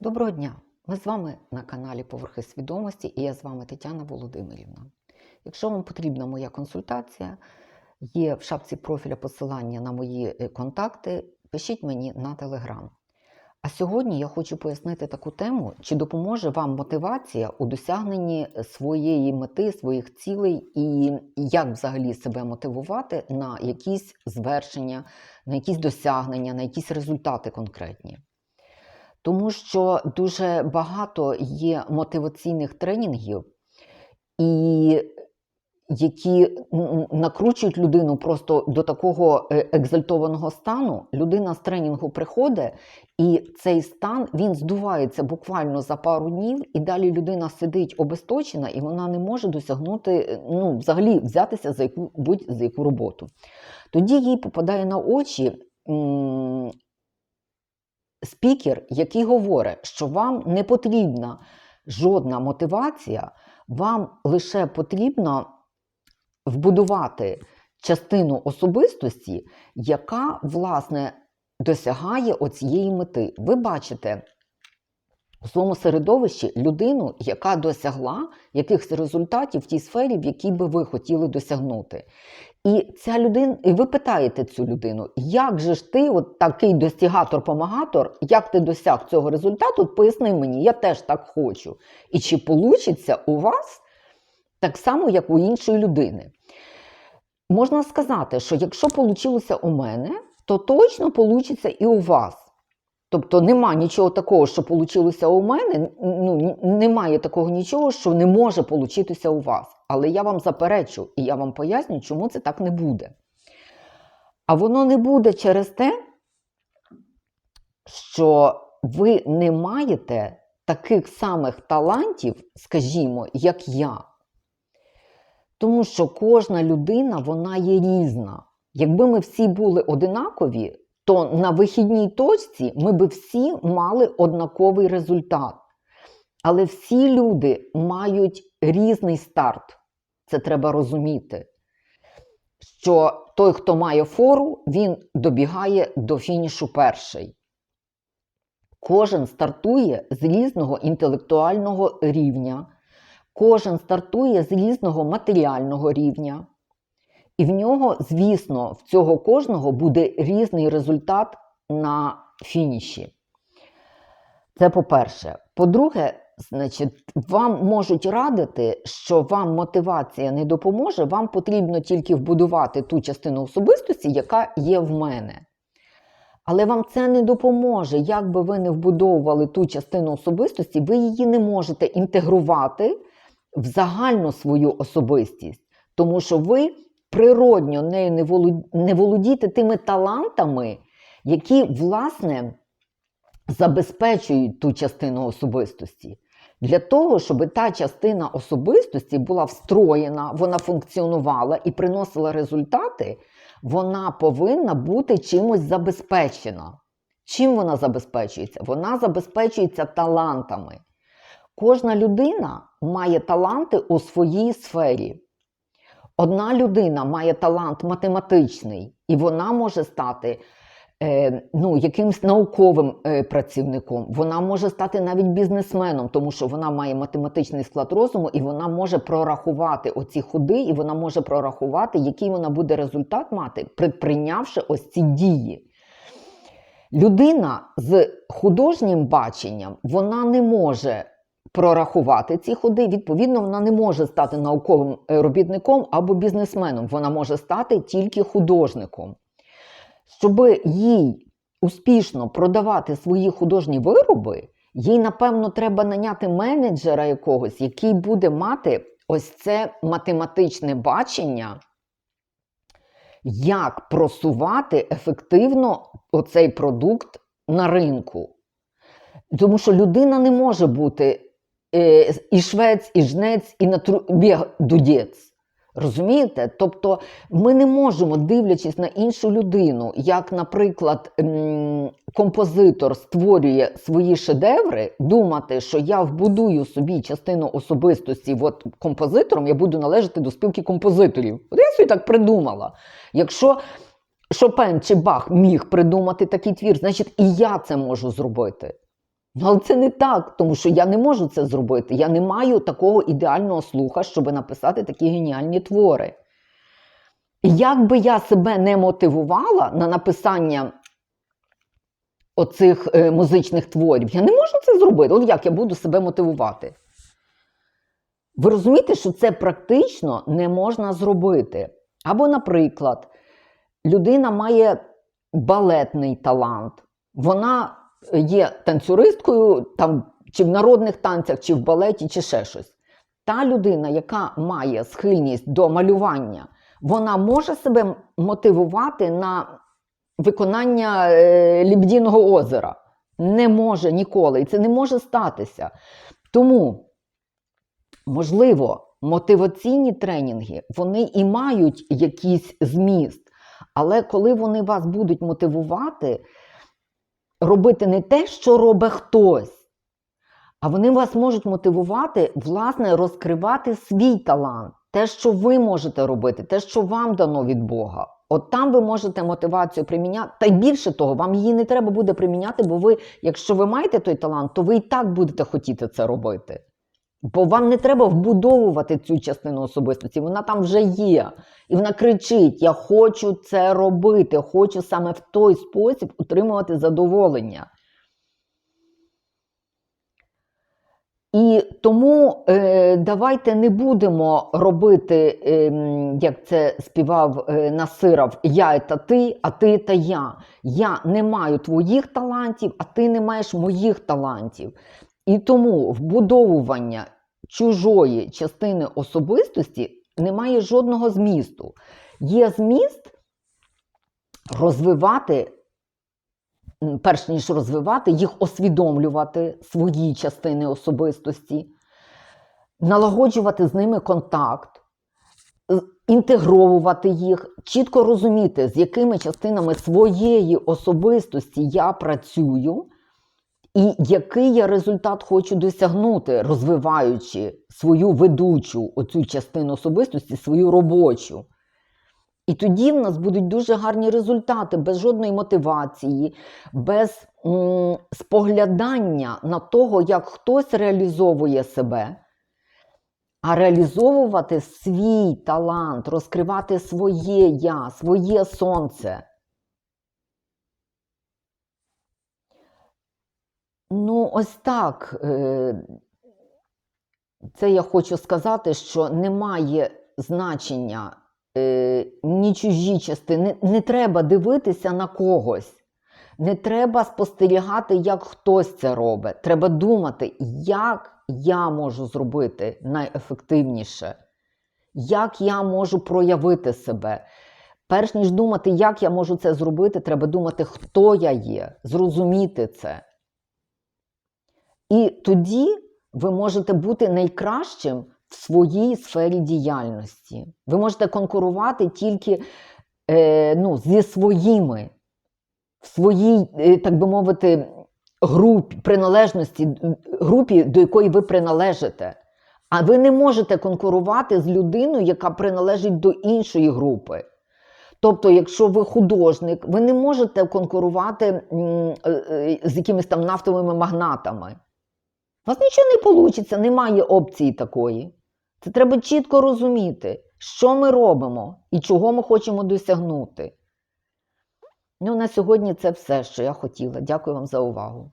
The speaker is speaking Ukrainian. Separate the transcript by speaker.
Speaker 1: Доброго дня! Ми з вами на каналі Поверхи свідомості і я з вами Тетяна Володимирівна. Якщо вам потрібна моя консультація, є в шапці профіля посилання на мої е, контакти, пишіть мені на телеграм. А сьогодні я хочу пояснити таку тему, чи допоможе вам мотивація у досягненні своєї мети, своїх цілей, і як взагалі себе мотивувати на якісь звершення, на якісь досягнення, на якісь результати конкретні. Тому що дуже багато є мотиваційних тренінгів, і які накручують людину просто до такого е, екзальтованого стану. Людина з тренінгу приходить, і цей стан він здувається буквально за пару днів, і далі людина сидить обесточена, і вона не може досягнути, ну, взагалі взятися за яку будь-за яку роботу. Тоді їй попадає на очі. Спікер, який говорить, що вам не потрібна жодна мотивація, вам лише потрібно вбудувати частину особистості, яка, власне, досягає оцієї мети. Ви бачите у своєму середовищі людину, яка досягла якихось результатів в тій сфері, в якій би ви хотіли досягнути. І ця людина, і ви питаєте цю людину, як же ж ти, от такий достігатор-помагатор, як ти досяг цього результату, поясни мені, я теж так хочу. І чи вийде у вас так само, як у іншої людини? Можна сказати, що якщо вийшло у мене, то точно вийде і у вас. Тобто нема нічого такого, що вийшло у мене, ну, немає такого нічого, що не може получитися у вас. Але я вам заперечу і я вам поясню, чому це так не буде. А воно не буде через те, що ви не маєте таких самих талантів, скажімо, як я. Тому що кожна людина вона є різна. Якби ми всі були одинакові, то на вихідній точці ми би всі мали однаковий результат. Але всі люди мають різний старт. Це треба розуміти. Що той, хто має фору, він добігає до фінішу перший. Кожен стартує з різного інтелектуального рівня, кожен стартує з різного матеріального рівня. І в нього, звісно, в цього кожного буде різний результат на фініші. Це по-перше. По-друге, значить, вам можуть радити, що вам мотивація не допоможе, вам потрібно тільки вбудувати ту частину особистості, яка є в мене. Але вам це не допоможе. Як би ви не вбудовували ту частину особистості, ви її не можете інтегрувати в загальну свою особистість, тому що ви природньо нею не володієте тими талантами, які, власне, забезпечують ту частину особистості. Для того, щоб та частина особистості була встроєна, вона функціонувала і приносила результати, вона повинна бути чимось забезпечена. Чим вона забезпечується? Вона забезпечується талантами. Кожна людина має таланти у своїй сфері. Одна людина має талант математичний, і вона може стати ну, якимсь науковим е, працівником. Вона може стати навіть бізнесменом, тому що вона має математичний склад розуму, і вона може прорахувати оці ходи, і вона може прорахувати, який вона буде результат мати, предприйнявши ось ці дії. Людина з художнім баченням вона не може прорахувати ці ходи, відповідно, вона не може стати науковим е, робітником або бізнесменом. Вона може стати тільки художником. Щоб їй успішно продавати свої художні вироби, їй, напевно, треба наняти менеджера якогось, який буде мати ось це математичне бачення, як просувати ефективно оцей продукт на ринку. Тому що людина не може бути е, і швець, і жнець, і на трубі дудець. Розумієте? Тобто ми не можемо, дивлячись на іншу людину, як, наприклад, композитор створює свої шедеври, думати, що я вбудую собі частину особистості от композитором, я буду належати до спілки композиторів. От я собі так придумала. Якщо Шопен чи Бах міг придумати такий твір, значить і я це можу зробити. Але це не так, тому що я не можу це зробити. Я не маю такого ідеального слуха, щоб написати такі геніальні твори. І як би я себе не мотивувала на написання оцих е, музичних творів, я не можу це зробити. От як я буду себе мотивувати? Ви розумієте, що це практично не можна зробити. Або, наприклад, людина має балетний талант, вона є танцюристкою там, чи в народних танцях, чи в балеті, чи ще щось. Та людина, яка має схильність до малювання, вона може себе мотивувати на виконання е, Лібдіного озера. Не може ніколи. І це не може статися. Тому, можливо, мотиваційні тренінги вони і мають якийсь зміст. Але коли вони вас будуть мотивувати робити не те, що робить хтось, а вони вас можуть мотивувати, власне, розкривати свій талант, те, що ви можете робити, те, що вам дано від Бога. От там ви можете мотивацію приміняти. Та й більше того, вам її не треба буде приміняти, бо ви, якщо ви маєте той талант, то ви і так будете хотіти це робити. Бо вам не треба вбудовувати цю частину особистості, вона там вже є. І вона кричить: Я хочу це робити, хочу саме в той спосіб отримувати задоволення. І тому е, давайте не будемо робити, е, як це співав е, Насиров, я та ти, а ти та я. Я не маю твоїх талантів, а ти не маєш моїх талантів. І тому вбудовування чужої частини особистості не має жодного змісту. Є зміст розвивати, перш ніж розвивати, їх освідомлювати свої частини особистості, налагоджувати з ними контакт, інтегровувати їх, чітко розуміти, з якими частинами своєї особистості я працюю. І який я результат хочу досягнути, розвиваючи свою ведучу оцю частину особистості, свою робочу. І тоді в нас будуть дуже гарні результати, без жодної мотивації, без м, споглядання на того, як хтось реалізовує себе, а реалізовувати свій талант, розкривати своє я, своє сонце. Ну, ось так. е, Це я хочу сказати, що немає значення е, ні чужі частини. Не, треба дивитися на когось. Не треба спостерігати, як хтось це робить. Треба думати, як я можу зробити найефективніше, як я можу проявити себе. Перш ніж думати, як я можу це зробити, треба думати, хто я є, зрозуміти це. І тоді ви можете бути найкращим в своїй сфері діяльності. Ви можете конкурувати тільки е, ну, зі своїми, в своїй, е, так би мовити, групі, приналежності, групі, до якої ви приналежите. А ви не можете конкурувати з людиною, яка приналежить до іншої групи. Тобто, якщо ви художник, ви не можете конкурувати е, е, з якимись там нафтовими магнатами. У вас нічого не вийде, немає опції такої. Це треба чітко розуміти, що ми робимо і чого ми хочемо досягнути. Ну, на сьогодні це все, що я хотіла. Дякую вам за увагу.